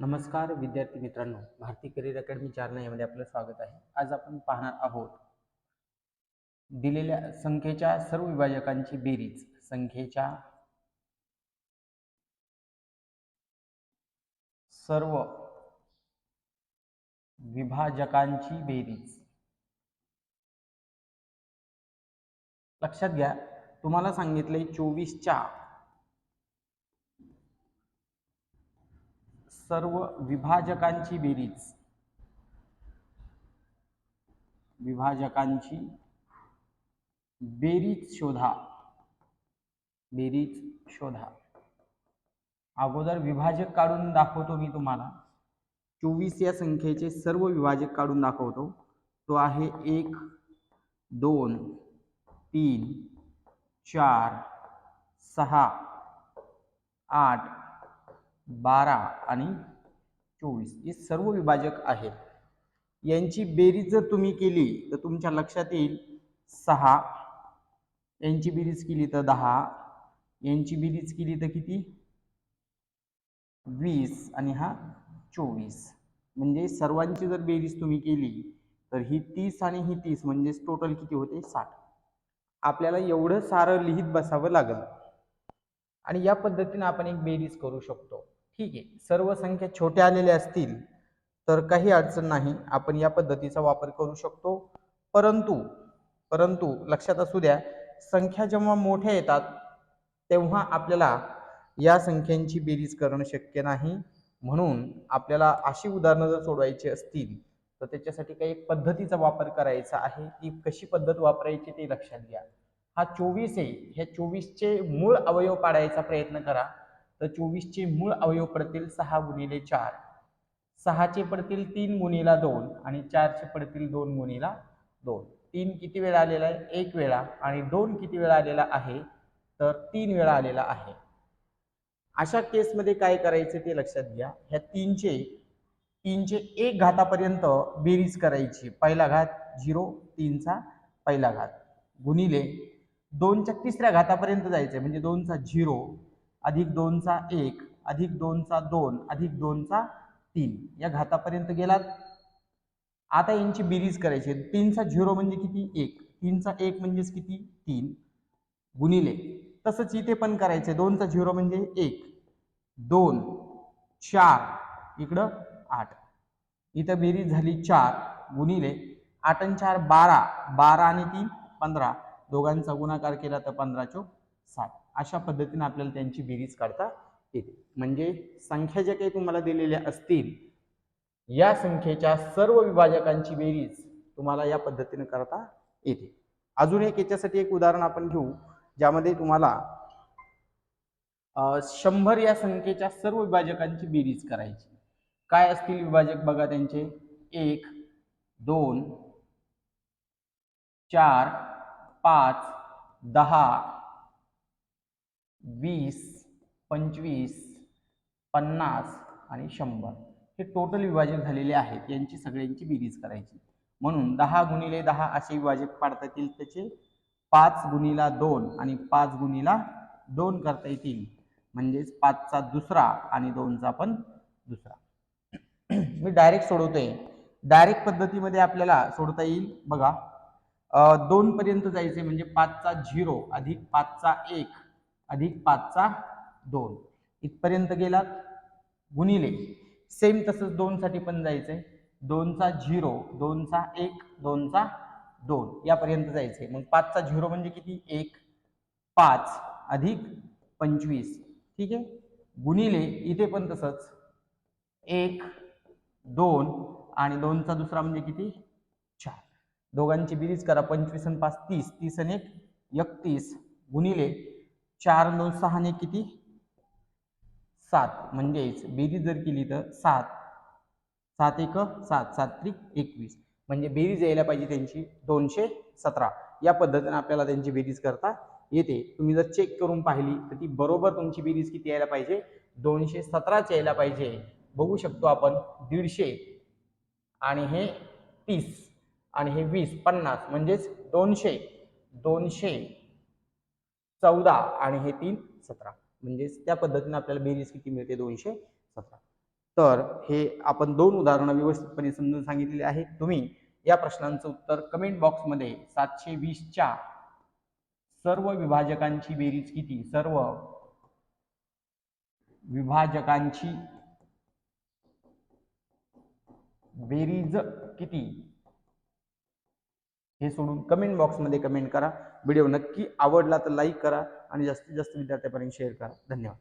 नमस्कार विद्यार्थी मित्रांनो भारती करिअर अकॅडमी चारणा यामध्ये आपलं स्वागत आहे. आज आपण पाहणार आहोत दिलेल्या संख्येच्या सर्व विभाजकांची बेरीज. संख्येच्या सर्व विभाजकांची बेरीज. लक्षात घ्या तुम्हाला सांगितले चोवीसच्या सर्व विभाजकांची बेरीज. विभाजकांची बेरीज शोधा. बेरीज शोधा. अगोदर विभाजक काढून दाखवतो मी तुम्हाला. चोवीस या संख्येचे सर्व विभाजक काढून दाखवतो. तो आहे एक दोन तीन चार सहा आठ बारा आणि चोवीस हे सर्व विभाजक आहेत. यांची बेरीज जर तुम्ही केली तर तुमच्या लक्षात येईल सहा. यांची बेरीज केली तर दहा. यांची बेरीज केली तर किती? वीस आणि हा चोवीस. म्हणजे सर्वांची जर बेरीज तुम्ही केली तर ही तीस आणि ही तीस म्हणजेच टोटल किती होते? साठ. आपल्याला एवढं सारं लिहित बसावं लागेल. आणि या पद्धतीने आपण एक बेरीज करू शकतो. ठीक आहे सर्व संख्या छोट्या आलेल्या असतील तर काही अडचण नाही. आपण या पद्धतीचा वापर करू शकतो. परंतु परंतु लक्षात असू द्या संख्या जेव्हा मोठ्या येतात तेव्हा आपल्याला या संख्यांची बेरीज करणं शक्य नाही. म्हणून आपल्याला अशी उदाहरणं जर सोडवायची असतील तर त्याच्यासाठी काही एक पद्धतीचा वापर करायचा आहे. ती कशी पद्धत वापरायची ते लक्षात घ्या. हा चोवीस आहे. ह्या चोवीसचे मूळ अवयव पाडायचा प्रयत्न करा. तर चोवीसचे मूळ अवयव पडतील सहा गुणिले चार. सहाचे पडतील तीन गुणिला दोन आणि चारचे पडतील दोन गुणिला दोन. तीन किती वेळा आलेला आहे? एक वेळा. आणि दोन किती वेळा आलेला आहे? तर तीन वेळा आलेला आहे. अशा केसमध्ये काय करायचं ते लक्षात घ्या. ह्या तीनचे तीनचे एक घातापर्यंत बेरीज करायची. पहिला घात झिरो तीनचा पहिला घात. गुणिले दोनच्या तिसऱ्या घातापर्यंत जायचं म्हणजे दोनचा झिरो अधिक दोनचा एक अधिक दोनचा दोन अधिक दोनचा तीन. या घातापर्यंत गेलात. आता यांची बेरीज करायची तीनचा झिरो म्हणजे किती? एक. तीनचा एक म्हणजेच किती? तीन. गुणिले. तसंच इथे पण करायचे दोनचा झिरो म्हणजे एक. दोन चार इकडं आठ. इथं बेरीज झाली चार गुणिले. आठ आणि चार बारा. बारा आणि तीन पंधरा. दोघांचा गुणाकार केला तर पंधरा चोक साठ अशा पद्धतीने आपल्याला त्यांची बेरीज काढता येते. म्हणजे संख्या ज्या काही तुम्हाला दिलेल्या असतील या संख्येच्या सर्व विभाजकांची बेरीज तुम्हाला या पद्धतीने करता येते. अजून एक याच्यासाठी एक उदाहरण आपण घेऊ ज्यामध्ये तुम्हाला शंभर या संख्येच्या सर्व विभाजकांची बेरीज करायची. काय असतील विभाजक बघा त्यांचे? एक दोन चार पाच दहा वीस पंचवीस पन्नास आणि शंभर हे टोटल विभाजक झालेले आहेत. यांची सगळ्यांची बेरीज करायची. म्हणून दहा गुणिले दहा असे विभाजक पाडता येतील त्याचे. पाच गुणिला दोन आणि पाच गुणिला दोन करता येतील. म्हणजेच पाचचा दुसरा आणि दोनचा पण दुसरा. मी डायरेक्ट सोडवतोय. डायरेक्ट पद्धतीमध्ये आपल्याला सोडता येईल. बघा. दोन पर्यंत जायचे म्हणजे पाचचा झिरो अधिक पाचचा एक अधिक पाचचा दोन. इथपर्यंत गेलात गुणिले. सेम तसंच दोनसाठी पण जायचं आहे दोनचा झिरो दोनचा एक दोनचा दोन. यापर्यंत जायचं आहे मग पाचचा झिरो म्हणजे किती? एक. पाच अधिक पंचवीस. ठीक आहे? गुणिले इथे पण तसंच. एक दोन आणि दोनचा दुसरा म्हणजे किती? चार. दोघांची बिरीज करा. पंचवीस आणि पाच तीस. तीस आणि एक एकतीस. गुणिले चार दोन सहाने किती? सात. म्हणजेच बेरीज जर केली तर सात. सात एक सात. सात त्रिक एकवीस. म्हणजे बेरीज यायला पाहिजे त्यांची दोनशे सतरा. या पद्धतीने आपल्याला त्यांची बेरीज करता येते. तुम्ही जर चेक करून पाहिली तर ती बरोबर तुमची बेरीज किती यायला पाहिजे? दोनशे सतराच यायला पाहिजे. बघू शकतो आपण दीडशे आणि हे तीस आणि हे वीस पन्नास. म्हणजेच दोनशे दोनशे चौदा आणि हे तीन सतरा. म्हणजेच त्या पद्धतीने आपल्याला बेरीज किती मिळते? दोनशे सतरा. तर हे आपण दोन उदाहरणं व्यवस्थितपणे समजून सांगितलेली आहेत. तुम्ही या प्रश्नांचं उत्तर कमेंट बॉक्समध्ये सातशे वीसच्या सर्व विभाजकांची बेरीज किती? सर्व विभाजकांची बेरीज किती? हे सोडून कमेंट बॉक्समध्ये कमेंट करा. व्हिडिओ नक्की आवडला तर लाईक करा आणि जास्तीत जास्त विद्यार्थ्यापर्यंत शेअर करा. धन्यवाद.